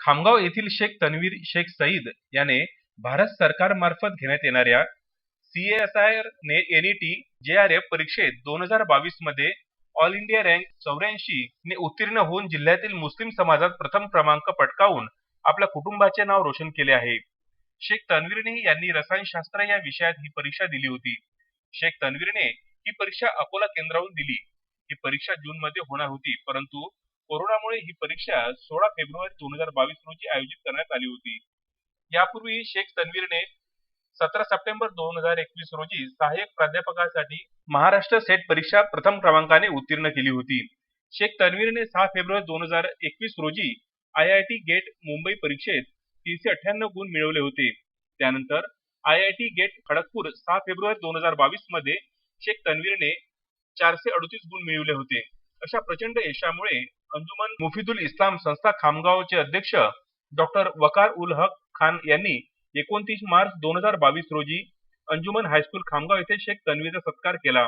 खामगाव येथील शेख तन्वीर शेख सईद याने भारत सरकारमार्फत घेण्यात येणाऱ्या C S I CSIR NET J R F परीक्षेत दोन हजार बावीसमध्ये ऑल इंडिया रँक चौऱ्याऐंशी ने उत्तीर्ण होऊन जिल्ह्यातील मुस्लिम समाजात प्रथम क्रमांक पटकावून आपल्या कुटुंबाचे नाव रोशन केले आहे. शेख तन्वीरने यांनी रसायनशास्त्र या विषयात ही परीक्षा दिली होती. शेख तन्वीरने ही परीक्षा अकोला केंद्रावरून दिली. ही परीक्षा जून मध्ये होणार होती परंतु कोरोनामुळे ही परीक्षा सोळा फेब्रुवारी दोन हजार बावीस रोजी आयोजित करण्यात आली होती. यापूर्वी शेख तन्वीरने सतरा सप्टेंबर दोन हजार एकवीस रोजी सहाय्यक प्राध्यापकासाठी महाराष्ट्र सेट परीक्षा प्रथम क्रमांकाने उत्तीर्ण केली होती. शेख तन्वीरने सहा फेब्रुवारी दोन हजार एकवीस रोजी I I T GATE Mumbai परीक्षेत तीनशे अठ्ठ्याण्णव गुण मिळवले होते. त्यानंतर I I T GATE Kharagpur सहा फेब्रुवारी दोन हजार बावीसमध्ये शेख तन्वीरने चारशे अडतीस गुण मिळवले होते. अशा प्रचंड यशामुळे अंजुमन मुफिदुल इस्लाम संस्था खामगावचे अध्यक्ष डॉक्टर वकार उल हक खान यांनी एकोणतीस मार्च दोन हजार बावीस रोजी अंजुमन हायस्कूल खामगाव येथे शेख तन्वीरचा सत्कार केला.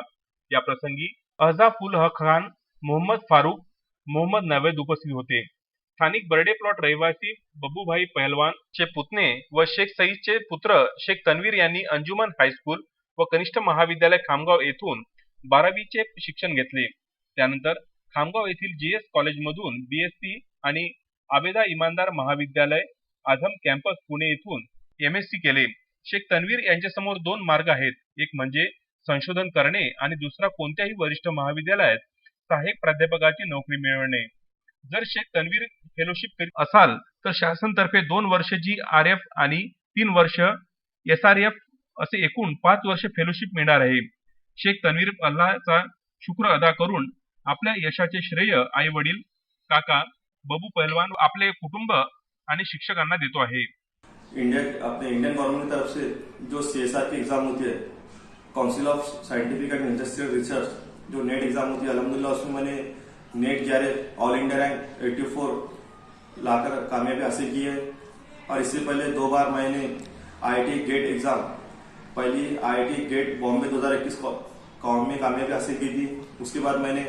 या प्रसंगी अहजाफ उल हक खान मोहम्मद फारुख मोहम्मद नवेद उपस्थित होते. स्थानिक बर्डे प्लॉट रहिवासी बबूभाई पहलवान चे पुतणे व शेख सईदचे पुत्र शेख तन्वीर यांनी अंजुमन हायस्कूल व कनिष्ठ महाविद्यालय खामगाव येथून बारावीचे शिक्षण घेतले. त्यानंतर खामगाव येथील जीएस कॉलेजमधून बीएससी आणि आबेदा इमानदार महाविद्यालय आझम कॅम्पस पुणे येथून एमएससी केले. शेख तन्वीर यांच्यासमोर दोन मार्ग आहेत. एक म्हणजे संशोधन करणे आणि दुसरा कोणत्याही वरिष्ठ महाविद्यालयात सहाय्यक प्राध्यापकाची नोकरी मिळवणे. जर शेख तन्वीर फेलोशिप करीत असाल तर शासनतर्फे दोन वर्ष जी आर एफ आणि तीन वर्ष एस आर एफ असे एकूण पाच वर्ष फेलोशिप मिळणार आहे. शेख तन्वीर अल्लाचा शुक्र अदा करून आपल्या यशाचे श्रेय आई वडील काका बबू पहलवान आपले कुटुंब आणि शिक्षकांना देतो आहे. इंडिया अपने इंडियन गवर्नमेंट की तरफ से जो सी की एग्जाम होती है council of scientific and industrial research जो नेट एग्जाम होती है अलहमदिल्ला उसमें मैंने नेट जा ऑल इंडिया रैंक 84 लाकर कामयाबी हासिल की है। और इससे पहले दो बार मैंने आईआईटी गेट एग्जाम पहली आईआईटी गेट बॉम्बे 2021 को कौम में कामयाबी हासिल की थी। उसके बाद मैंने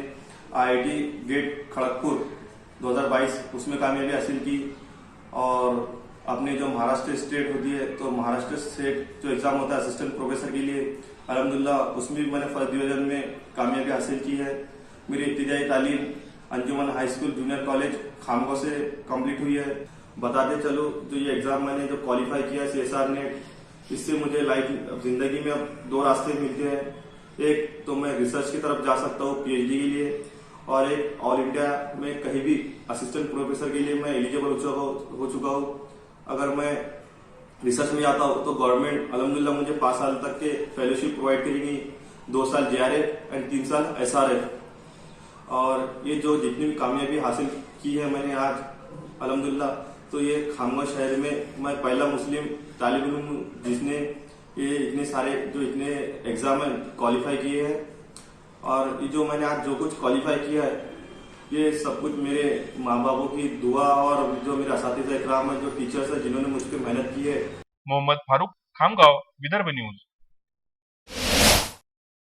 आईआईटी गेट खड़गपुर 2022 उसमें कामयाबी हासिल की और अपने जो महाराष्ट्र स्टेट होती है तो महाराष्ट्र स्टेट जो एग्ज़ाम होता है, असिस्टेंट प्रोफेसर के लिए, अलहमदुल्ला, उसमें भी मैंने फ़र्स्ट डिवीज़न में कामयाबी हासिल की है। मेरी इब्तदाई तालीम Anjuman high school, junior college Khamgaon से कंप्लीट हुई है। बताते चलो, जो ये एग्ज़ाम मैंने जो क्वालिफाई किया सी एस आर नेट इससे मुझे लाइफ, ज़िंदगी में अब दो रास्ते मिलते हैं। एक तो मैं रिसर्च की तरफ़ जा सकता हूँ पीएचडी के लिए। और एक ऑल इंडिया में कहीं भी असिस्टेंट प्रोफेसर के लिए मैं एलिजिबल हो चुका हूँ- चुका हूँ। अगर मैं रिसर्च में जाता हूँ तो गवर्नमेंट अलहमदिल्ला मुझे पाँच साल तक के फेलोशिप प्रोवाइड करेगी। दो साल जेआरएफ एंड तीन साल एसआरएफ और ये जो जितनी भी कामयाबी हासिल की है मैंने आज अलहमदिल्ला तो ये खामगांव शहर में मैं पहला मुस्लिम तालिब हूँ, जिसने ये इतने सारे, जो इतने एग्ज़ाम क्वालिफाई किए हैं। और ये जो मैंने आज जो कुछ क्वालिफाई किया है, ये सब कुछ मेरे माँ बापों की दुआ और जो मेरे साथी इकराम है, जो टीचर्स है, जिन्होंने मुझ पर मेहनत की है। मोहम्मद फारूक, खामगाव, विदर्भ न्यूज़